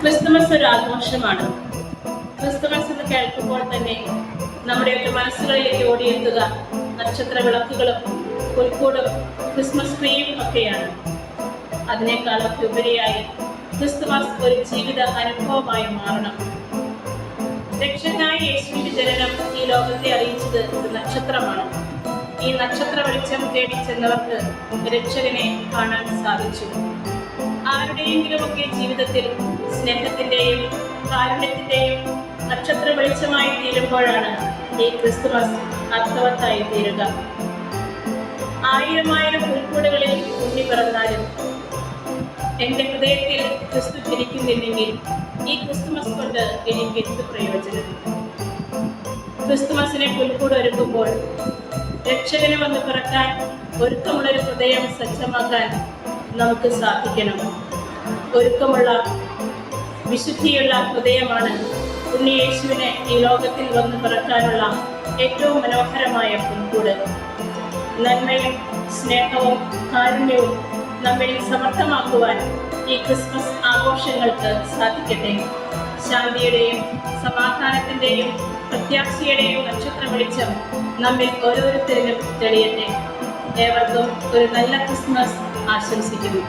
Christmas ഒരു ആഘോഷമാണ് Christmas എന്ന് കേൾക്കുമ്പോൾ തന്നെ നമ്മുടെയൊക്കെ മനസ്സുകളിലേക്ക് ഓടിയെത്തുക. നക്ഷത്ര വിളക്കുകളും പുൽക്കൂടും ക്രിസ്മസ് ട്രീയും ഒക്കെയാണ്. അതിനേക്കാളൊക്കെ ഉപരിയായി ക്രിസ്തുമസ് ഒരു ജീവിത അനുഭവമായി മാറണം. രക്ഷകനായ യേശുവിന്റെ ജനനം ഈ ലോകത്തെ അറിയിച്ചത് ഒരു നക്ഷത്രമാണ്. ഈ നക്ഷത്ര വെളിച്ചം തേടി ചെന്നവർക്ക് രക്ഷകനെ കാണാൻ സാധിച്ചു. ആരുടെയെങ്കിലുമൊക്കെ ജീവിതത്തിൽ സ്നേഹത്തിന്റെയും കാരുണ്യത്തിന്റെയും നക്ഷത്ര വെളിച്ചമായി തീരുമ്പോഴാണ് ഈ ക്രിസ്തുമസ് അർത്ഥവത്തായി തീരുക. ആയിരമായിരം പുൽക്കൂടുകളിൽ ഉണ്ണി പിറന്നാലും എന്റെ ഹൃദയത്തിൽ ക്രിസ്തു ജനിക്കുന്നില്ലെങ്കിൽ ഈ ക്രിസ്തുമസ് കൊണ്ട് എനിക്ക് എന്ത് പ്രയോജനം? ക്രിസ്തുമസിനെ പുൽക്കൂട് ഒരുക്കുമ്പോൾ രക്ഷകനെ വന്ന് പിറക്കാൻ ഒരുക്കമുള്ളൊരു ഹൃദയം സജ്ജമാക്കാൻ നമുക്ക് സാധിക്കണം ഒരുക്കമുള്ള വിശുദ്ധിയുള്ള ഹൃദയമാണ് ഉണ്ണിയേശുവിനെ ഈ ലോകത്തിൽ വന്ന് പിറക്കാനുള്ള ഏറ്റവും മനോഹരമായ പുൽക്കൂട്. നന്മയും സ്നേഹവും കാരുണ്യവും നമ്മെ സമർത്ഥമാക്കുവാൻ ഈ ക്രിസ്മസ് ആഘോഷങ്ങൾക്ക് സാധിക്കട്ടെ. ശാന്തിയുടെയും സമാധാനത്തിന്റെയും പ്രത്യാശയുടെയും നക്ഷത്ര വെളിച്ചം നമ്മിൽ ഓരോരുത്തരിലും തെളിയട്ടെ. ഏവർക്കും ഒരു നല്ല ക്രിസ്മസ്. ആശംസിക്കുന്നു